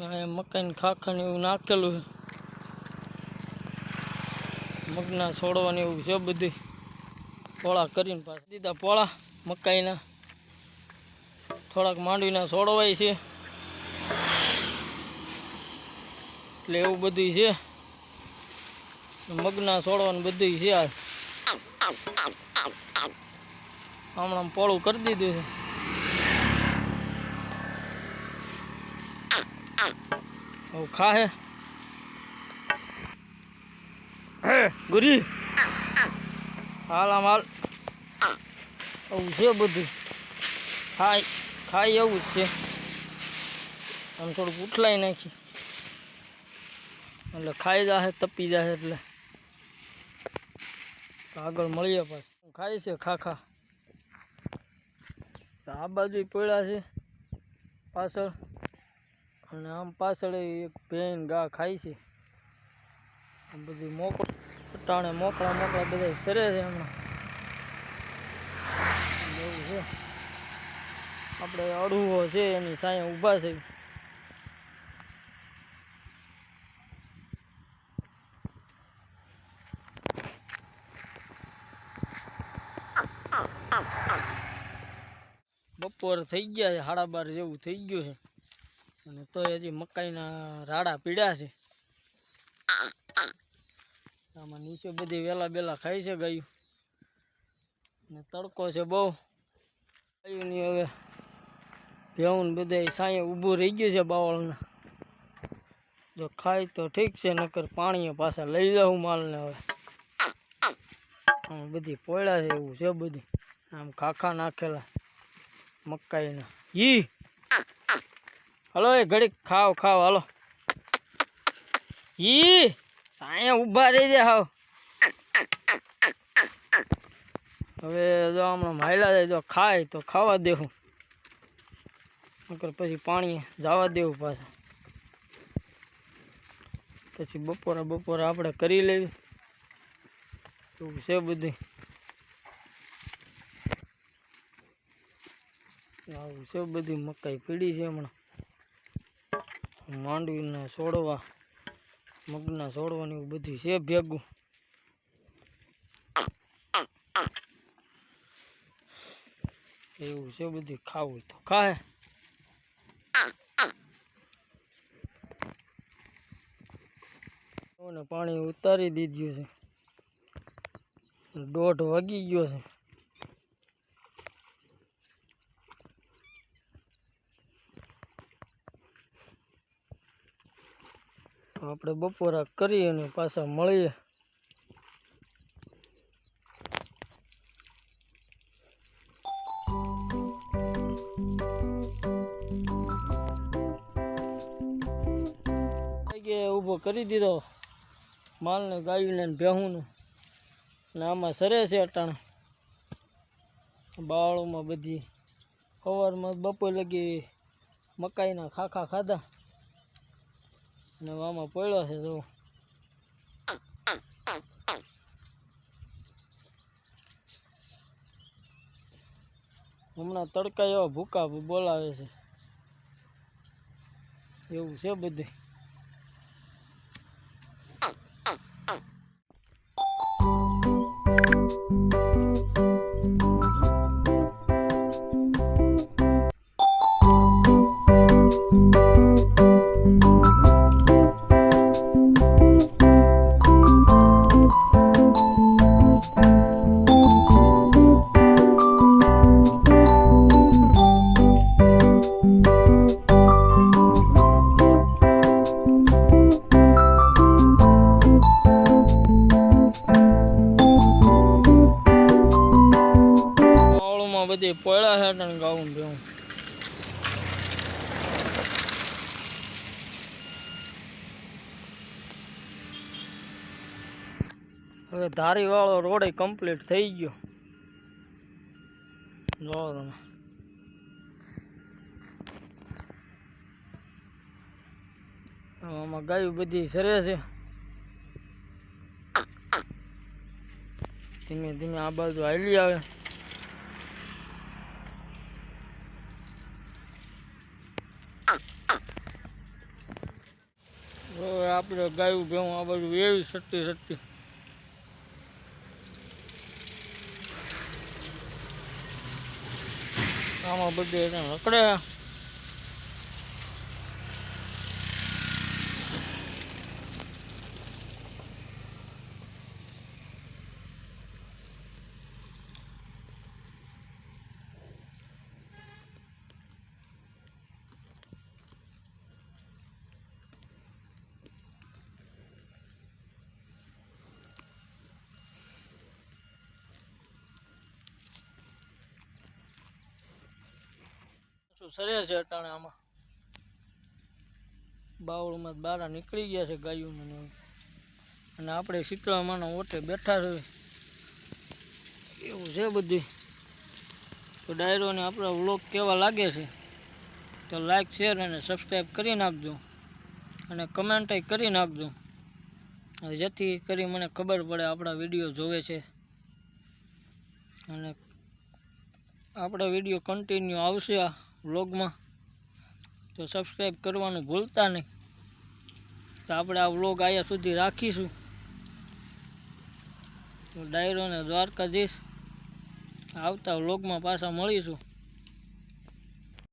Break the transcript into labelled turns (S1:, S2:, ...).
S1: અહીંયા ખાખર ને એવું નાખેલું છે. મગના છોડવાની એવું છે બધી. પોળા કરીને પાછા દીધા પોળા મકાઈના. થોડાક માંડવીના છોડવાય છે. એટલે એવું બધું છે. મગના છોડવાનું બધું છે હમણાં પોળું કરી દીધું છે. હવે ખાહે હે. ગુરી હાલ આમ હાલ. આવું છે બધું. ખાય ખાય એવું છે. આમ થોડુંક ઉઠલાઈ નાખી. એટલે ખાઈ જાહે, તપી જાહે એટલે. આગળ મળીએ પાછું. ખાય છે? ખાખા આ બાજુ પડ્યા છે પાછળ. અને આમ પાછળ એક ભેન ગા ખાય છે. બધી મોકળ, ટાણે મોકળા મોકળા બધા સરે છે હમણાં. એવું છે. આપણે અડુવો છે, એની સાંય ઊભા છે. બપોર થઈ ગયા છે સાડા બાર જેવું થઈ ગયું છે. અને તોય હજી મકાઈના રાડા પીડ્યા છે. આમાં નીચે બધી વેલા બેલા ખાઈ છે ગાયું. અને તડકો છે બહુ. ગાયુંની હવે. ભેવું બધા સાંયે ઊભું રહી ગયું છે બાવળના. જો ખાય તો ઠીક છે, નકર પાણીએ પાછા લઈ જાઉં માલને હવે. બધી પોયડા છે એવું છે બધી. આમ ખાખા નાખેલા મકાઈના. ઈ! હલો, એ ઘડીક ખાવ ખાવ હાલો. ઈ સાયા ઊભા રહી જાય હાવ. હવે જો હમણાં માયલા જાય, જો ખાય તો ખાવા દેવું નકર પછી પાણી જવા દેવું પાછા. પછી બપોરા બપોરા આપણે કરી લેવી. એવું છે બધું. આવું છે બધી, મકાઈ પીડી છે હમણાં. માંડવીના છોડવા મગના છોડવાની એવું બધું છે ભેગું. એવું છે બધું ખાવું તો ખાય. પાણી ઉતારી દીધું છે. દોઢ વાગી ગયો છે. આપણે બપોરા કરીએ અને પાછા મળીએ. ઊભો કરી દીધો. માલને ગાયુંને ભેહુંને. ને આમાં સરે છે અટાણ. બાળોમાં બધી. સવારમાં બપોર લગી મકાઈના ખાખા ખાધા. અને મામા પડ્યો છે જો હમણાં તડકા એવા ભૂકા બોલાવે છે. એવું છે બધું. અટાણે ગાવું ને ભેવું હવે ધારી વાળો રોડ કમ્પ્લીટ થઈ ગયો. જો તમે. આમાં ગાયું બધી સરે છે. ધીમે ધીમે આ બાજુ હાલી આવે હવે આપણે ગાયું ભેવું આ બાજુ એવી સટ્ટી સટ્ટી. આમાં બધે એને રખડે સરે છે અટાણે આમાં બાવળમાં બારા નીકળી ગયા છે ગાયું અને આપણે શીતળામાના ઓટે બેઠા છે એવું છે બધી. તો ડાયરોને આપણા વ્લોગ કેવા લાગે છે? તો લાઈક શેર અને સબસ્ક્રાઈબ કરી નાખજો. અને કમેન્ટ કરી નાખજો. જેથી કરી મને ખબર પડે આપણા વીડિયો જોવે છે. અને આપણા વીડિયો કન્ટિન્યુ આવશે વ્લોગમાં. તો સબસ્ક્રાઈબ કરવાનું ભૂલતા નહીં. તો આપણે આ વ્લોગ અહીંયા સુધી રાખીશું. તો ડાયરોને દ્વારકાધીશ. આવતા વ્લોગમાં પાછા મળીશું.